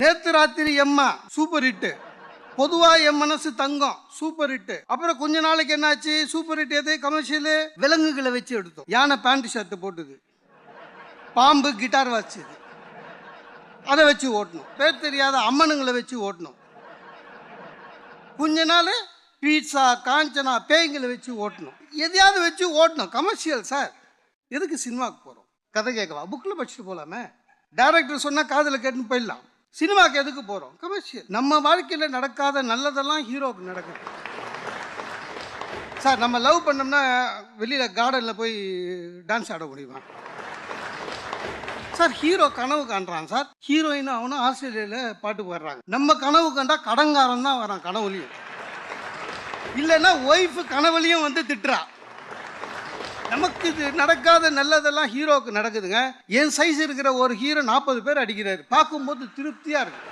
நேத்து ராத்திரி எம்மா சூப்பர் ஹிட்டு பொதுவா என் மனசு தங்கம் சூப்பர் ஹிட் அப்புறம் கொஞ்ச நாளைக்கு என்னாச்சு? சூப்பர் ஹிட் எது? கமர்ஷியலு விலங்குகளை வச்சு எடுத்தோம். யானை பேண்ட் ஷர்ட் போட்டுது. பாம்பு கிட்டார் வாச்சுது அதை வச்சு ஓட்டணும். பேர் தெரியாத அம்மனுங்களை வச்சு ஓட்டணும். கொஞ்ச நாள் பீட்சா காஞ்சனா பேய்களை வச்சு ஓட்டணும். எதையாவது வச்சு ஓட்டணும். கமர்ஷியல் சார் எதுக்கு சினிமாவுக்கு போகிறோம் கதை கேட்கலாம் புக்கில் படிச்சுட்டு போகலாமே டேரக்டர் சொன்னால் காதில் கேட்டுன்னு போயிடலாம். சினிமாவுக்கு எதுக்கு போகிறோம் கமர்ஷியல் நம்ம வாழ்க்கையில் நடக்காத நல்லதெல்லாம் ஹீரோவுக்கு நடக்குது. சார் நம்ம லவ் பண்ணோம்னா வெளியில் கார்டனில் போய் டான்ஸ் ஆட முடியுமா? சார் ஹீரோ கனவு காண்றான் சார். ஹீரோயின் அவனும் ஆஸ்திரேலியாவில் பாட்டு பாடுறாங்க. நம்ம கனவு கண்டா கடங்காரன் தான் வரான் கனவுலையும். இல்லைன்னா ஒய்ஃபு கனவுலையும் வந்து திட்டுறா. நமக்கு இது நடக்காத நல்லதெல்லாம் ஹீரோவுக்கு நடக்குதுங்க. என் சைஸ் இருக்கிற ஒரு ஹீரோ நாற்பது பேர் அடிக்கிறாரு. பார்க்கும்போது திருப்தியா இருக்கு.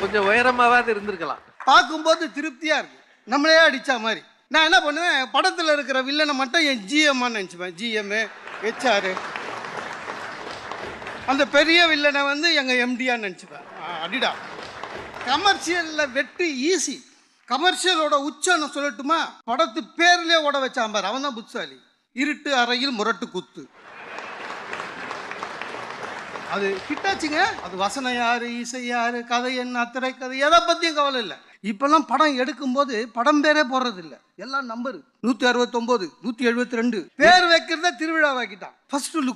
கொஞ்சம் உயரமாவது இருந்திருக்கலாம். பார்க்கும்போது திருப்தியா இருக்கு. நம்மளே அடிச்ச மாதிரி. நான் என்ன பண்ணுவேன்? படத்தில் இருக்கிற வில்லனை மட்டும் என் ஜிஎம்மான்னு நினச்சிப்பேன். ஜிஎம்மு ஹெச்ஆர் அந்த பெரிய வில்லனை வந்து எங்கள் எம்டியான்னு நினச்சிப்பேன். அடிடா. கமர்ஷியலில் வெற்றி ஈஸி கமர்ஷியலோட உச்சம் சொல்லட்டுமா? படத்து பேர்லயே ஓட வச்சான் பாரு. அவன் தான் புத்தாலி இருட்டு அறையில் முரட்டு குத்து. அது கிட்டாச்சுங்க அது வசனம் யாரு இசை யாரு கதை என்ன திரைக்கதை எதை பத்தியும் கவலை இல்லை. இப்பெல்லாம் படம் எடுக்கும்போது படம் பேரே போடுறதில்ல. எல்லாம் நம்பரு. நூத்தி அறுபத்தொன்பது நூத்தி எழுபத்தி ரெண்டு. பேர் வைக்கிறத திருவிழாவாக்கிட்டான். First look